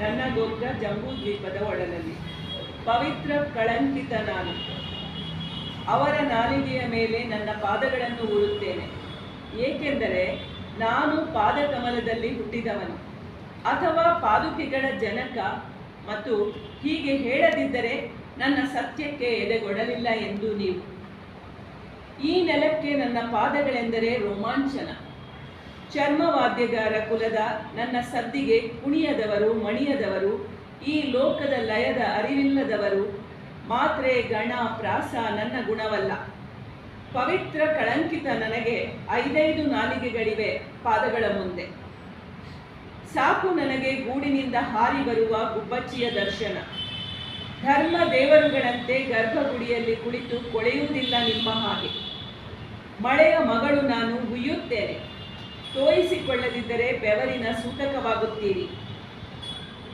ನನ್ನ ಗೋತ್ರ ಜಂಬೂ ದ್ವೀಪದ ಒಡಲಲ್ಲಿ ಪವಿತ್ರ ಕಳಂಕಿತ ನಾನು ಅವರ ನಾಲಿಗೆಯ ಮೇಲೆ ನನ್ನ ಪಾದಗಳನ್ನು ಊರುತ್ತೇನೆ ಏಕೆಂದರೆ ನಾನು ಪಾದಕಮಲದಲ್ಲಿ ಹುಟ್ಟಿದವನು. ಅಥವಾ ಪಾದುಕೆಗಳ ಜನಕ ಮತ್ತು ಹೀಗೆ ಹೇಳದಿದ್ದರೆ ನನ್ನ ಸತ್ಯಕ್ಕೆ ಎದೆಗೊಡಲಿಲ್ಲ ಎಂದು ನೀವು. ಈ ನೆಲಕ್ಕೆ ನನ್ನ ಪಾದಗಳೆಂದರೆ ರೋಮಾಂಚನ. ಚರ್ಮವಾದ್ಯಗಾರ ಕುಲದ ನನ್ನ ಸದ್ದಿಗೆ ಕುಣಿಯದವರು, ಮಣಿಯದವರು, ಈ ಲೋಕದ ಲಯದ ಅರಿವಿಲ್ಲದವರು, ಮಾತ್ರೆ, ಗಣ, ಪ್ರಾಸ ನನ್ನ ಗುಣವಲ್ಲ. ಪವಿತ್ರ ಕಳಂಕಿತ ನನಗೆ ಐದೈದು ನಾಲಿಗೆಗಳಿವೆ ಪಾದಗಳ ಮುಂದೆ. ಸಾಕು ನನಗೆ ಗೂಡಿನಿಂದ ಹಾರಿ ಬರುವ ಗುಬ್ಬಚ್ಚಿಯ ದರ್ಶನ. ಧರ್ಮ ದೇವರುಗಳಂತೆ ಗರ್ಭಗುಡಿಯಲ್ಲಿ ಕುಳಿತು ಕೊಳೆಯುವುದಿಲ್ಲ ನಿಮ್ಮ ಹಾಗೆ. ಮಳೆಯ ಮಗಳು ನಾನು ಹುಯ್ಯುತ್ತೇನೆ. ತೋಯಿಸಿಕೊಳ್ಳದಿದ್ದರೆ ಬೆವರಿನ ಸೂತಕವಾಗುತ್ತೀರಿ.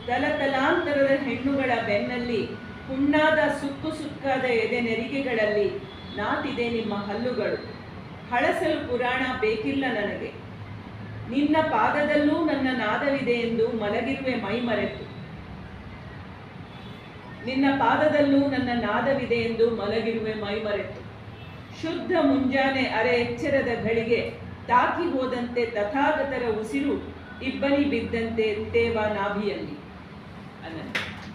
ತಲತಲಾಂತರದ ಹೆಣ್ಣುಗಳ ಬೆನ್ನಲ್ಲಿ ಹುಣ್ಣಾದ ಸುಕ್ಕು ಸುಕ್ಕಾದ ಎದೆ ನೆರಿಗೆಗಳಲ್ಲಿ ನಾಟಿದೆ ನಿಮ್ಮ ಹಲ್ಲುಗಳು. ಹಳಸಲು ಪುರಾಣ ಬೇಕಿಲ್ಲ ನನಗೆ. ನಿನ್ನ ಪಾದದಲ್ಲೂ ನನ್ನ ನಾದವಿದೆ ಎಂದು ಮಲಗಿರುವೆ ಮೈ ಮರೆತು ನಿನ್ನ ಪಾದದಲ್ಲೂ ನನ್ನ ನಾದವಿದೆ ಎಂದು ಮಲಗಿರುವೆ ಮೈ ಮರೆತು ಶುದ್ಧ ಮುಂಜಾನೆ ಅರೆ ಎಚ್ಚರದ ಗಳಿಗೆ ತಾಕಿ ಹೋದಂತೆ ತಥಾಗತರ ಉಸಿರು ಇಬ್ಬನಿ ಬಿದ್ದಂತೆ ತೇವ ನಾಭಿಯಲ್ಲಿ. ಅನಂತ